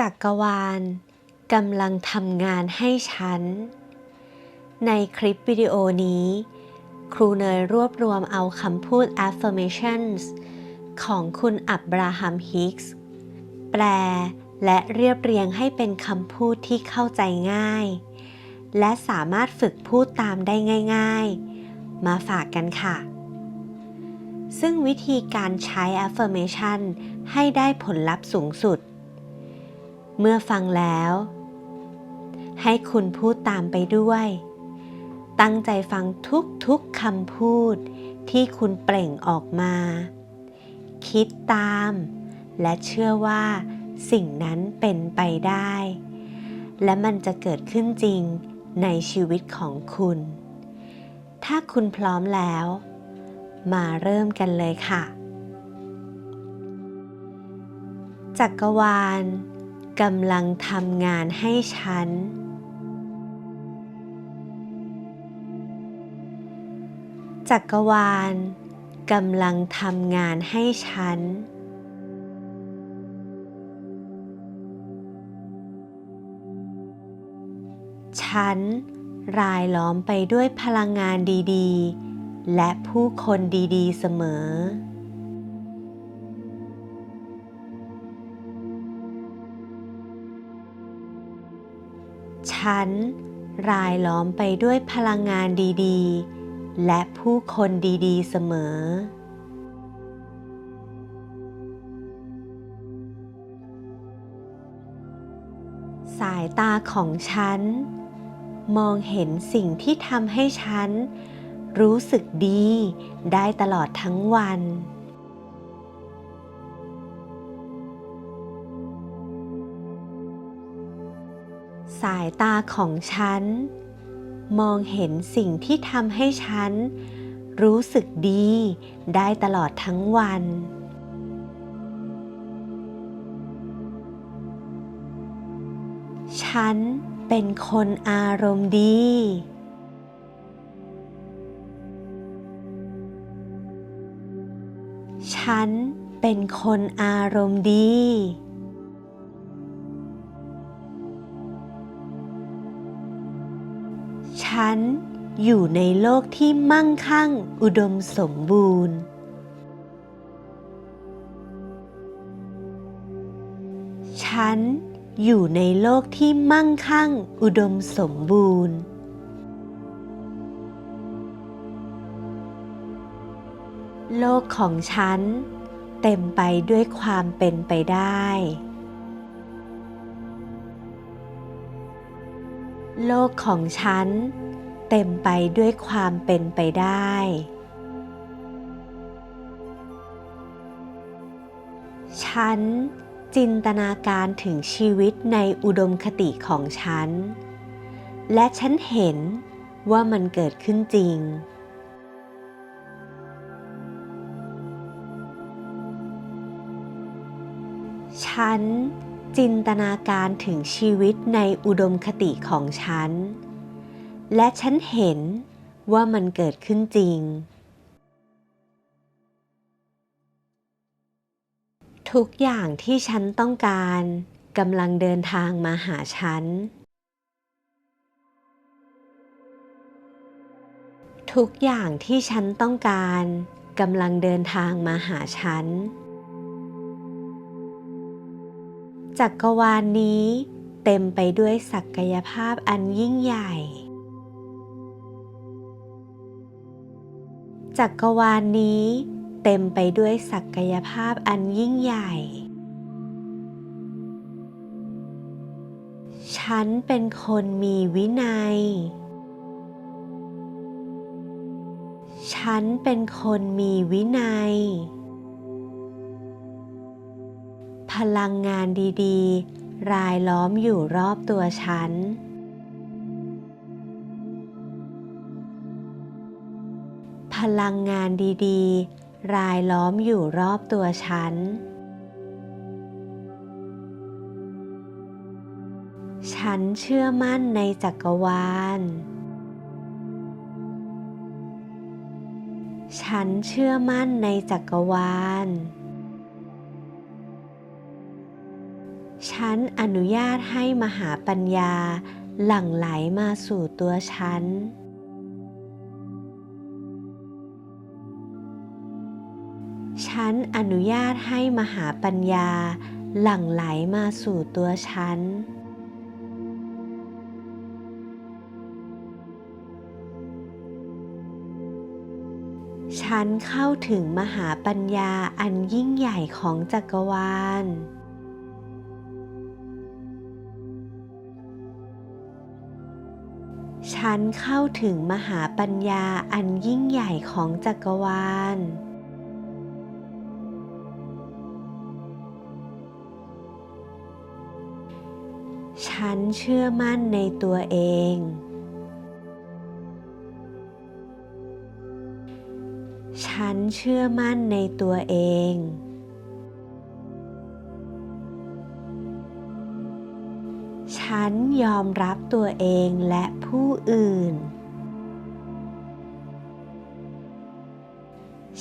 จักรวาลกำลังทำงานให้ฉัน ในคลิปวิดีโอนี้ ครูเนยรวบรวมเอาคำพูด affirmations ของคุณอับราฮัมฮิกส์แปลและเรียบเรียงให้เป็นคำพูดที่เข้าใจง่าย และสามารถฝึกพูดตามได้ง่าย ๆ มาฝากกันค่ะ ซึ่งวิธีการใช้ affirmation ให้ได้ผลลัพธ์สูงสุด เมื่อฟังแล้ว ให้คุณพูดตามไปด้วย ตั้งใจฟังทุกๆคำพูดที่คุณเปล่งออกมา คิดตาม และเชื่อว่าสิ่งนั้นเป็นไปได้ และมันจะเกิดขึ้นจริงในชีวิตของคุณ ถ้าคุณพร้อมแล้ว มาเริ่มกันเลยค่ะ จักรวาล กำลังทำงานให้ฉัน จักรวาลกำลังทำงานให้ฉัน ฉันรายล้อมไปด้วยพลังงานดีๆ และผู้คนดีๆ เสมอ ฉัน รายล้อมไปด้วยพลังงานดีๆ และผู้คนดีๆ เสมอ สายตาของฉัน มองเห็นสิ่งที่ทำให้ฉัน รู้สึกดีได้ตลอดทั้งวัน สายตาของฉัน มองเห็นสิ่งที่ทำให้ฉัน รู้สึกดีได้ตลอดทั้งวัน ฉันเป็นคนอารมณ์ดี ฉันเป็นคนอารมณ์ดี ฉันอยู่ในโลกที่มั่งคั่งอุดมสมบูรณ์ ฉันอยู่ในโลกที่มั่งคั่งอุดมสมบูรณ์ โลกของฉันเต็มไปด้วยความเป็นไปได้ โลกของฉัน เต็มไปด้วยความเป็นไปได้ ฉันจินตนาการถึงชีวิตในอุดมคติของฉัน และฉันเห็นว่ามันเกิดขึ้นจริง ฉันจินตนาการถึงชีวิตในอุดมคติของฉัน และฉันเห็นว่ามันเกิดขึ้นจริง ทุกอย่างที่ฉันต้องการกำลังเดินทางมาหาฉัน ทุกอย่างที่ฉันต้องการกำลังเดินทางมาหาฉัน จักรวาลนนี้เต็มไปด้วยศักยภาพอันยิ่งใหญ่ จักรวาลนนี้เต็มไปด้วยศักยภาพอันยิ่งใหญ่ ฉันเป็นคนมีวินัย ฉันเป็นคนมีวินัย พลังงานดีๆ รายล้อมอยู่รอบตัวฉัน ลังงานดีๆ รายล้อมอยู่รอบตัวฉัน ฉันเชื่อมั่นในจักรวาล ฉันเชื่อมั่นในจักรวาล ฉันอนุญาตให้มหาปัญญาหลั่งไหลมาสู่ตัวฉัน นอนุญาตให้มหาปัญญาหลั่งไหลมาสู่ตัวฉัน ฉันเข้าถึงมหาปัญญาอันยิ่งใหญ่ของจักรวาล ฉันเข้าถึงมหาปัญญาอันยิ่งใหญ่ของจักรวาล ฉันเชื่อมั่นในตัวเอง ฉันเชื่อมั่นในตัวเอง ฉันยอมรับตัวเองและผู้อื่น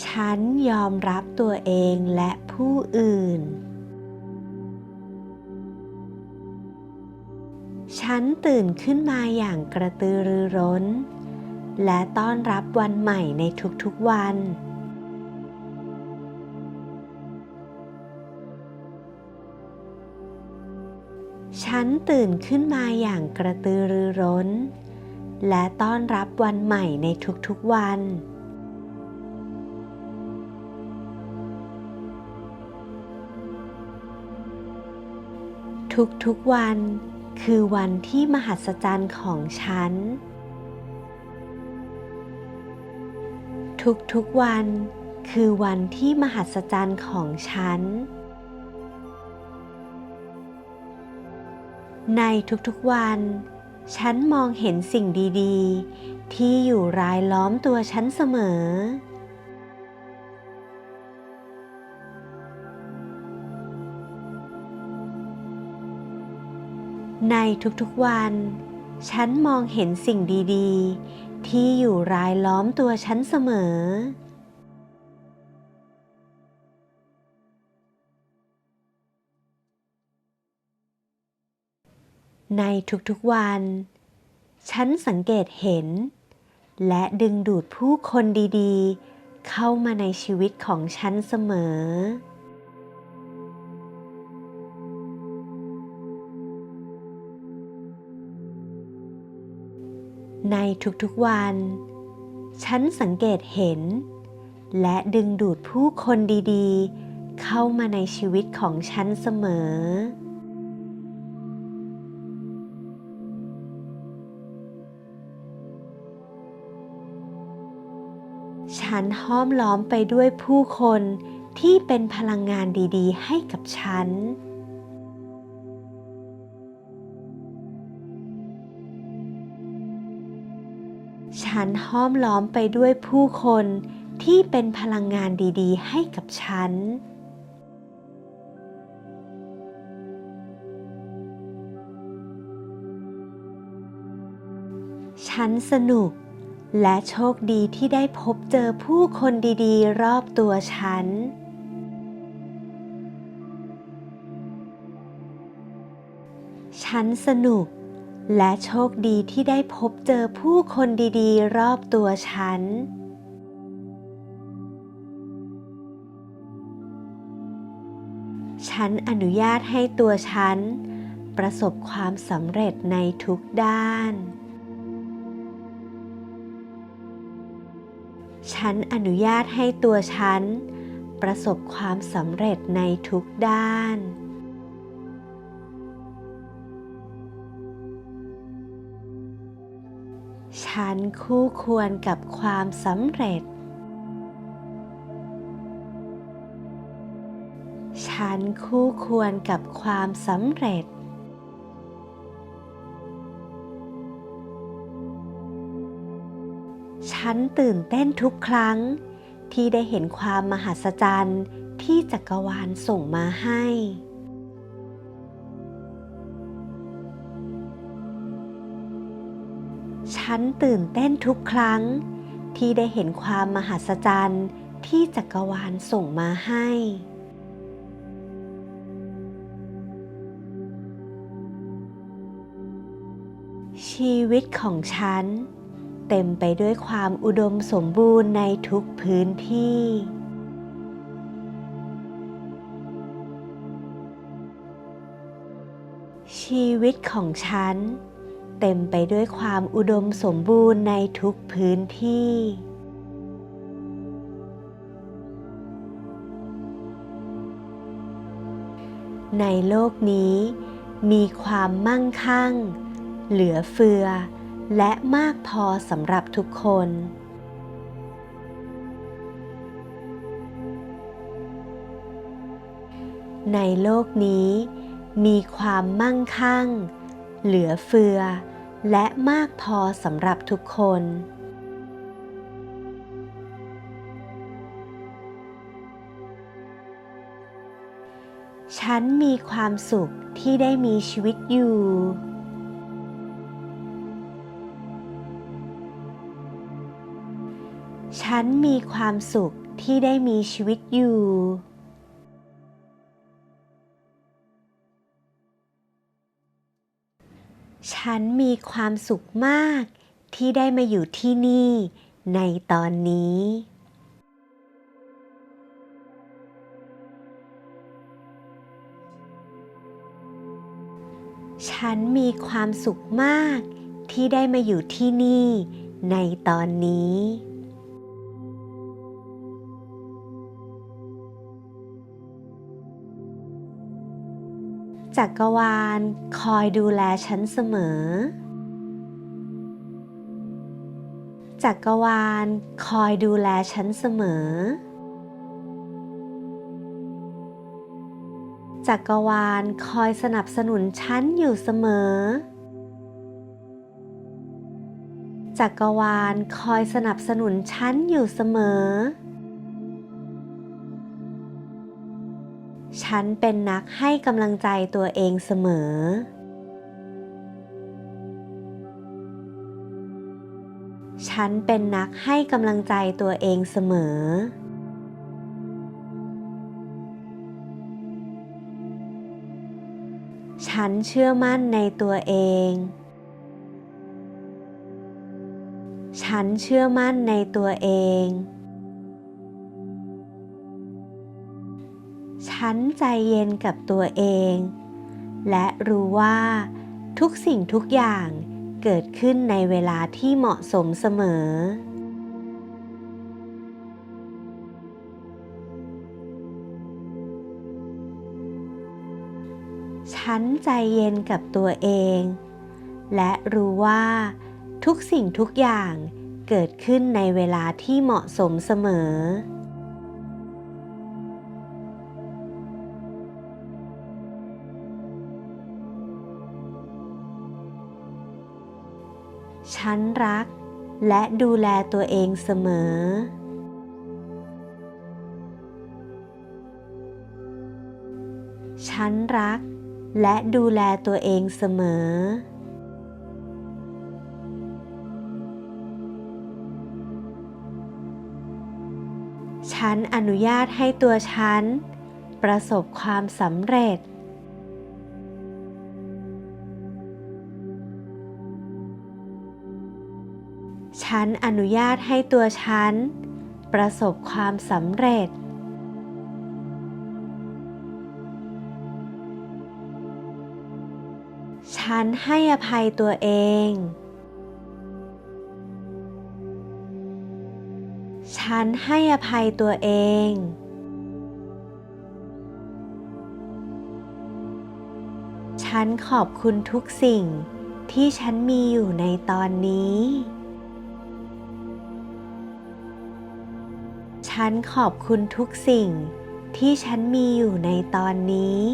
ฉันยอมรับตัวเองและผู้อื่น ฉันตื่นขึ้นมาอย่างกระตือรือร้น และต้อนรับวันใหม่ในทุกๆวัน ฉันตื่นขึ้นมาอย่างกระตือรือร้น และต้อนรับวันใหม่ในทุกๆวันทุกๆวัน คือวันที่มหัศจรรย์ของฉัน ทุกๆวันคือวันที่มหัศจรรย์ของฉัน ในทุกๆวัน ฉันมองเห็นสิ่งดีๆ ที่อยู่รายล้อมตัวฉันเสมอ ในทุกๆวัน ฉันมองเห็นสิ่งดีๆ ที่อยู่รายล้อมตัวฉันเสมอ ในทุกๆวัน ฉันสังเกตเห็น และดึงดูดผู้คนดีๆ เข้ามาในชีวิตของฉันเสมอ ในทุกๆวัน ฉันสังเกตเห็น และดึงดูดผู้คนดีๆ เข้ามาในชีวิตของฉันเสมอ ฉันห้อมล้อมไปด้วยผู้คนที่เป็นพลังงานดีๆ ให้กับฉัน ฉันห้อมล้อมไปด้วยผู้คนที่เป็นพลังงานดีๆ ให้กับฉัน ฉันสนุกและโชคดีที่ได้พบเจอผู้คนดีๆ รอบตัวฉัน ฉันสนุก และโชคดีที่ได้พบเจอผู้คนดีๆ รอบตัวฉัน ฉันอนุญาตให้ตัวฉัน ประสบความสำเร็จในทุกด้าน ฉันอนุญาตให้ตัวฉัน ประสบความสำเร็จในทุกด้าน ฉันคู่ควรกับความสำเร็จ ฉันคู่ควรกับความสำเร็จ ฉันตื่นเต้นทุกครั้งที่ได้เห็นความมหัศจรรย์ที่จักรวาลส่งมาให้ ฉันตื่นเต้นทุกครั้ง ที่ได้เห็นความมหัศจรรย์ที่จักรวาลส่งมาให้ ชีวิตของฉัน เต็มไปด้วยความอุดมสมบูรณ์ในทุกพื้นที่ ชีวิตของฉัน เต็มไปด้วยความอุดมสมบูรณ์ในทุกพื้นที่ ในโลกนี้ มีความมั่งคั่ง เหลือเฟือ และมากพอสำหรับทุกคน ในโลกนี้ มีความมั่งคั่ง เหลือเฟือ และมากพอสำหรับทุกคน ฉันมีความสุขที่ได้มีชีวิตอยู่ ฉันมีความสุขที่ได้มีชีวิตอยู่ ฉันมีความสุขมากที่ได้มาอยู่ที่นี่ในตอนนี้ ฉันมีความสุขมากที่ได้มาอยู่ที่นี่ในตอนนี้ จักรวาล คอยดูแลฉันเสมอ จักรวาล คอยดูแลฉันเสมอ จักรวาลคอยสนับสนุนฉันอยู่เสมอ จักรวาลคอยสนับสนุนฉันอยู่เสมอ ฉันเป็นนักให้กำลังใจตัวเองเสมอ ฉันเป็นนักให้กำลังใจตัวเองเสมอ ฉันเชื่อมั่นในตัวเอง ฉันเชื่อมั่นในตัวเอง ฉันใจเย็นกับตัวเอง และรู้ว่า ทุกสิ่งทุกอย่างเกิดขึ้นในเวลาที่เหมาะสมเสมอ ฉันใจเย็นกับตัวเอง และรู้ว่า ทุกสิ่งทุกอย่างเกิดขึ้นในเวลาที่เหมาะสมเสมอ ฉันรัก และดูแลตัวเองเสมอ ฉันรัก และดูแลตัวเองเสมอ ฉันอนุญาตให้ตัวฉัน ประสบความสำเร็จ ฉันอนุญาตให้ตัวฉัน ประสบความสำเร็จ ฉันให้อภัยตัวเอง ฉันให้อภัยตัวเอง ฉันขอบคุณทุกสิ่งที่ฉันมีอยู่ในตอนนี้ ฉันขอบคุณทุกสิ่งที่ฉันมีอยู่ในตอนนี้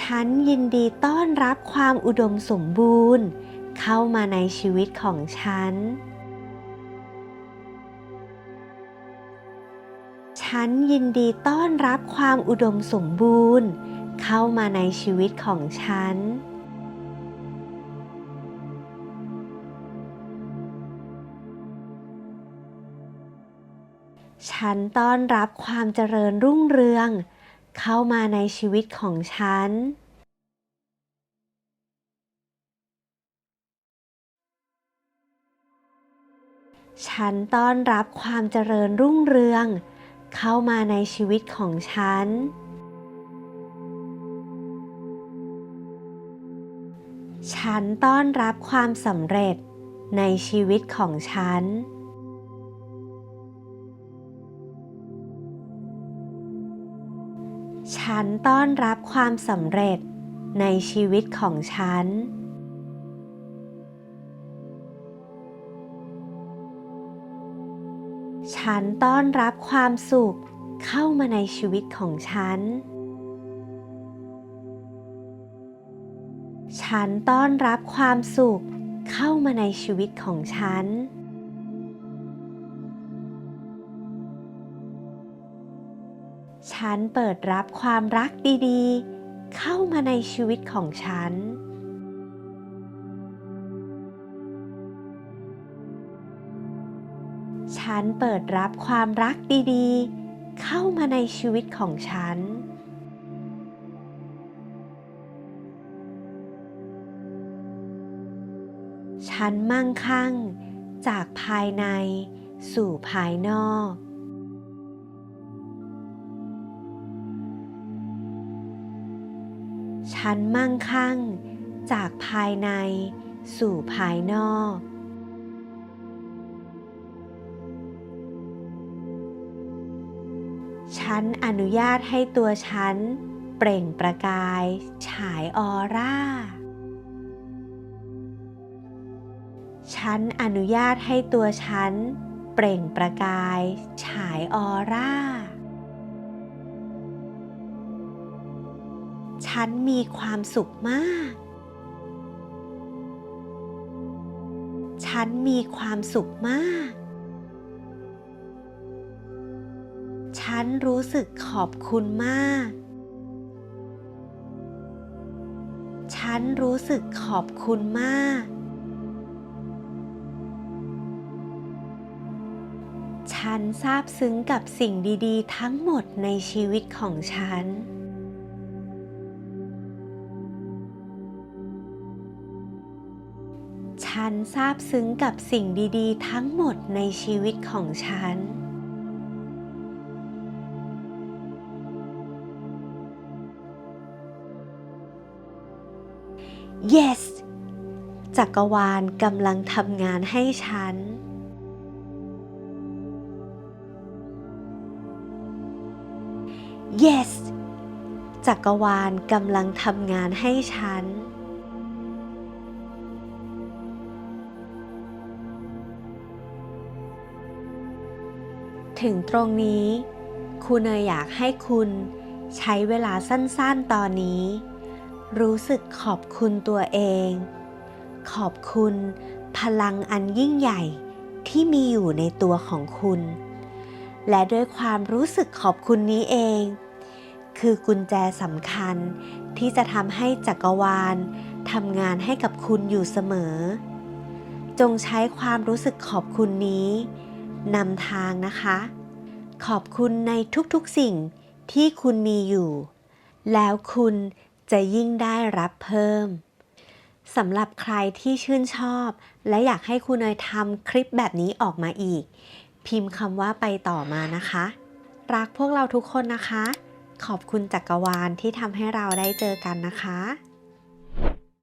ฉันยินดีต้อนรับความอุดมสมบูรณ์ เข้ามาในชีวิตของฉัน ฉันยินดีต้อนรับความอุดมสมบูรณ์ เข้ามาในชีวิตของฉัน ฉันต้อนรับความเจริญรุ่งเรือง เข้ามาในชีวิตของฉัน ฉันต้อนรับความเจริญรุ่งเรือง เข้ามาในชีวิตของฉัน ฉันต้อนรับความสำเร็จในชีวิตของฉัน ฉันต้อนรับความสำเร็จในชีวิตของฉัน ฉันต้อนรับความสุขเข้ามาในชีวิตของฉัน ฉันต้อนรับความสุขเข้ามาในชีวิตของฉัน ฉันเปิดรับความรักดีๆ เข้ามาในชีวิตของฉัน ฉันเปิดรับความรักดีๆ เข้ามาในชีวิตของฉัน ฉันมั่งคั่ง จากภายในสู่ภายนอก ฉันมั่งคั่ง จากภายในสู่ภายนอก ฉันอนุญาตให้ตัวฉัน เปล่งประกาย ฉายออร่า ฉันอนุญาตให้ตัวฉัน เปล่งประกาย ฉายออร่า ฉันมีความสุขมาก ฉันมีความสุขมาก ฉันรู้สึกขอบคุณมาก ฉันรู้สึกขอบคุณมาก ฉันซาบซึ้งกับสิ่งดีๆ ทั้งหมดในชีวิตของฉัน ซาบซึ้งกับสิ่งดีๆ ทั้งหมดในชีวิตของฉัน yes จักรวาลกำลังทำงานให้ฉัน yes จักรวาลกำลังทำงานให้ฉัน ถึงตรงนี้คุณเนยอยากให้คุณใช้เวลาสั้นๆตอนนี้ รู้สึกขอบคุณตัวเอง ขอบคุณพลังอันยิ่งใหญ่ที่มีอยู่ในตัวของคุณ และด้วยความรู้สึกขอบคุณนี้เอง คือกุญแจสำคัญที่จะทำให้จักรวาลทำงานให้กับคุณอยู่เสมอ จงใช้ความรู้สึกขอบคุณนี้ นำทางนะคะ ขอบคุณในทุกๆสิ่งที่คุณมีอยู่ แล้วคุณจะยิ่งได้รับเพิ่มสำหรับใครที่ชื่นชอบ และอยากให้คุณเนยทำคลิปแบบนี้ออกมาอีก พิมพ์คำว่าไปต่อมานะคะ รักพวกเราทุกคนนะคะ ขอบคุณจักรวาลที่ทำให้เราได้เจอกันนะคะ